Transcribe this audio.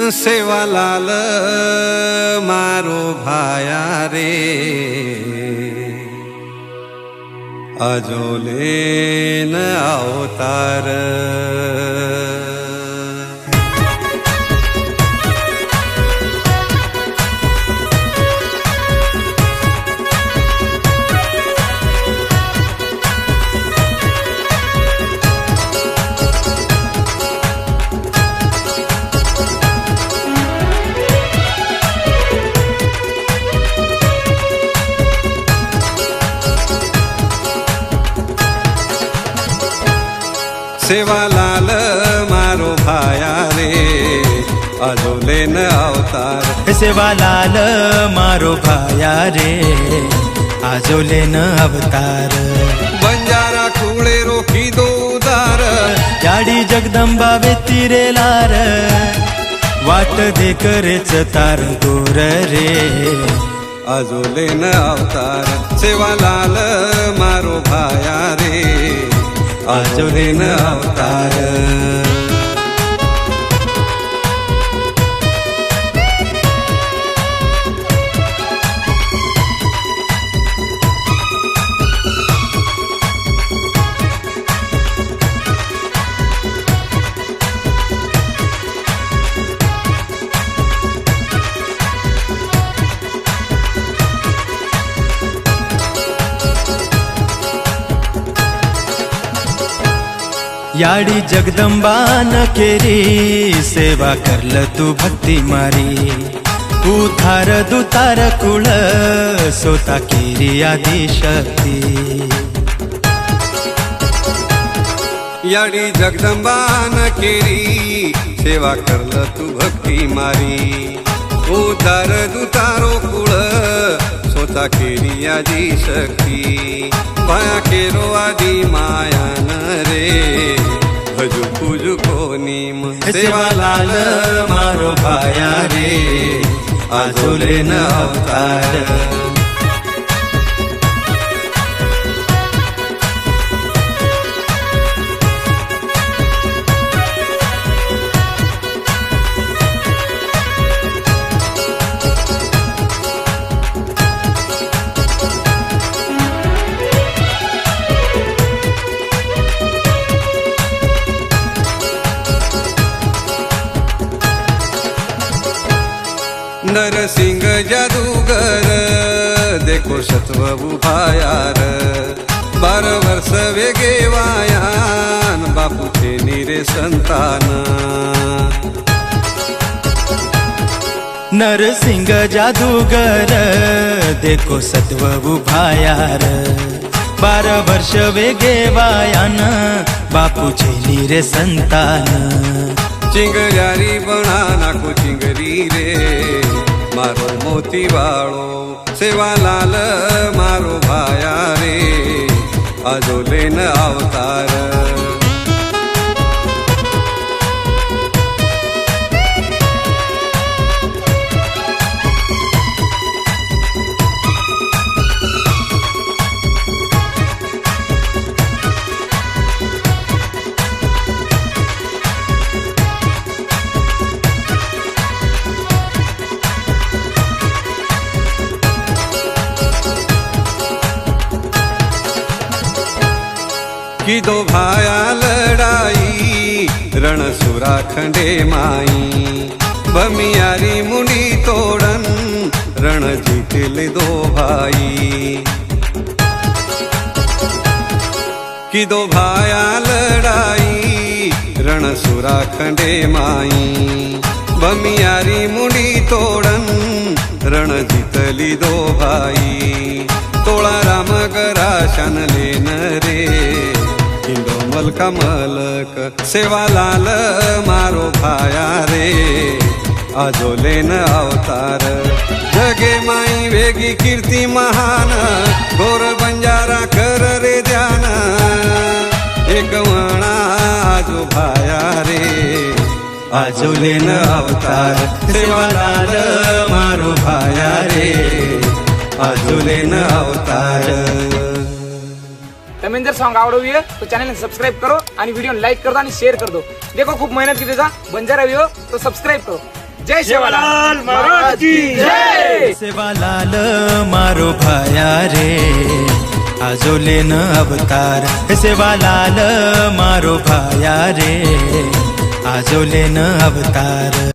सेवालाल मारो भाया रे। अजोले न अवतार। सेवालाल मारो भाया रे अजोलेन अवतार। सेवालाल मारो भाया रे आजोलेन अवतार। बंजारा कुळे रोखी दो उदार। जाडी जगदंबा वेतिरे लार। वाट दे करेच तार दूर रे। अजोलेन अवतार। सेवालाल मारो भाया रे आचवलेन अवतार. याडी जगदंबा न केरी सेवा करल तू भक्ती मारी. तू थार दुतार कुळ सोता केरी आदी शक्ती. याडी जगदंबान केरी सेवा करल तू भक्ती मारी. उतार दुतारो कुळ स्वतः केली आजी शक्ती माया आधी माया न रे. भजू पूजू कोणी सेवालाल मारो भाया रे. आजोले न अवतार सुंदर सिंग जादूगर देखो सत्व उभायार बार वर्ष वेगे वायान बापूचे निरे संतान. नरसिंग जादूगर देखो सत्व उभायार बार वर्ष वेगे वायान बापूचे निरे संतान. चिंगजारी बना नाको चिंगरी रे. મારો મોતી વાળો સેવાલાલ મારો ભાયા રે. આજો લઈને અવતાર. की दो भाया लड़ाई रण सुरा खंडे माई। बमियारी मुंडी तोडन रण जिंकले दो भाई। की दो भाया लड़ाई रण सुरा खंडे माई। बमियारी मुंडी तोडन रण जितली दो भाई। तोड़ा राम गरा शानले न रे। कमलक सेवा लाल मारो भाया रे. अजोलेन अवतार. जगे माई वेगी कीर्ती महान. गोर बंजारा कर रे ध्यान. एक म्हणा आजो भाया रे. आजोलेन अवतार. सेवा लाल मारो भाया रे. आजोलेन अवतार. हमें सॉन्ग आवडू हुई तो चैनल ने सब्सक्राइब करो आणि वीडियो लाइक कर दो शेअर शेयर कर दो देखो खूब मेहनत की देता बंजारा हुई हो तो सब्सक्राइब करो. जय सेवालाल महाराज जय! सेवालाल मारो भाया रे. आजोले न अवतार. सेवालाल मारो भाया रे. आजोले न अवतार.